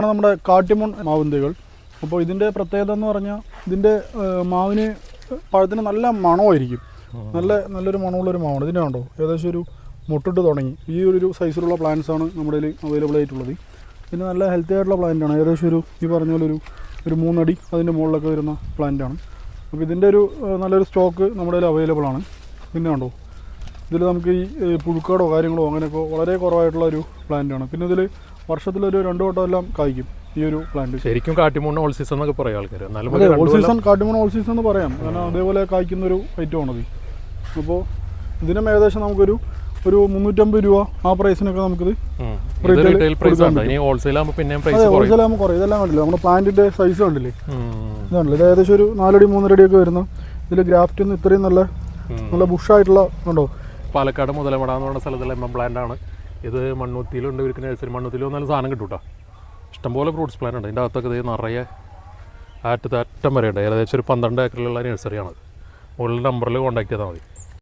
ആണ് നമ്മുടെ കാട്ടിമുൺ മാവിൻ അപ്പോൾ ഇതിന്റെ പ്രത്യേകത എന്ന് പറഞ്ഞാൽ ഇതിന്റെ മാവിന് പഴത്തിന് നല്ല മണമായിരിക്കും. നല്ല നല്ലൊരു മണമുള്ളൊരു മാവാണ്. ഇതിന്റെ കണ്ടോ? ഏകദേശം ഒരു മുട്ടിട്ട് തുടങ്ങി. ഈ ഒരു സൈസിലുള്ള പ്ലാന്റ്സ് ആണ് നമ്മുടെ കയ്യിൽ അവൈലബിൾ ആയിട്ടുള്ളത്. പിന്നെ നല്ല ഹെൽത്തി ആയിട്ടുള്ള പ്ലാന്റ് ആണ്. ഏകദേശം ഒരു ഈ പറഞ്ഞ പോലെ ഒരു ഒരു മൂന്നടി അതിന്റെ മുകളിലൊക്കെ വരുന്ന പ്ലാന്റ് ആണ്. അപ്പോൾ ഇതിന്റെ ഒരു നല്ലൊരു സ്റ്റോക്ക് നമ്മുടെ കയ്യിൽ അവൈലബിൾ ആണ്. പിന്നെ കണ്ടോ? ഇതിൽ നമുക്ക് ഈ പുഴുക്കാടോ കാര്യങ്ങളോ അങ്ങനെയൊക്കെ വളരെ കുറവായിട്ടുള്ള ഒരു പ്ലാന്റ് ആണ്. പിന്നെ ഇതിൽ വർഷത്തിലൊരു രണ്ട് വട്ടം എല്ലാം കായ്ക്കും ഈ ഒരു പ്ലാന്റ് ശരിക്കും കാട്ടിമൂണ് ഓൾ സീസൺ എന്നൊക്കെ പറയാം ആൾക്കാർ ഓൾ സീസൺ കാട്ടിമൂണ് ഓൾ സീസൺ എന്ന് പറയാം. കാരണം അതേപോലെ കായ്ക്കുന്ന ഒരു ഐറ്റം ആണത്. അപ്പോൾ ഇതിനും ഏകദേശം നമുക്കൊരു ഒരു മുന്നൂറ്റമ്പത് രൂപ ആ പ്രൈസിനൊക്കെ നമുക്കിത് റീറ്റെയിൽ പ്രൈസ് കുറേ ഇതെല്ലാം കണ്ടില്ലേ? നമ്മുടെ പ്ലാന്റിന്റെ സൈസ് കണ്ടില്ലേ. ഇതാണല്ലോ ഇത് ഏകദേശം ഒരു നാലടി മൂന്നര ഒക്കെ വരുന്ന ഇതിൽ ഗ്രാഫ്റ്റ് ഒന്നും ഇത്രയും നല്ല. നല്ല ബുഷായിട്ടുള്ള ഉണ്ടോ? പാലക്കാട് മുതലമട എന്ന് പറഞ്ഞ സ്ഥലത്തുള്ള എം എം പ്ലാന്റ് ആണ്. ഇത് മണ്ണുത്തിയിലുണ്ട് ഇവർക്ക് നഴ്സറി മണ്ണൂത്തിയിൽ വന്നാലും സാധനം കിട്ടും കേട്ടോ ഇഷ്ടംപോലെ ഫ്രൂട്ട്സ് പ്ലാന്റ് ഉണ്ട്. ഇതിന്റെ അകത്തൊക്കെ ഇത് നിറയെ ആറ്റത്ത് അറ്റം വരെ ഉണ്ട്. ഏകദേശം ഒരു പന്ത്രണ്ട് ഏക്കറിലുള്ള നഴ്സറിയാണ് മുകളിൽ നമ്പറിൽ കോൺടാക്ട് ചെയ്താൽ മതി.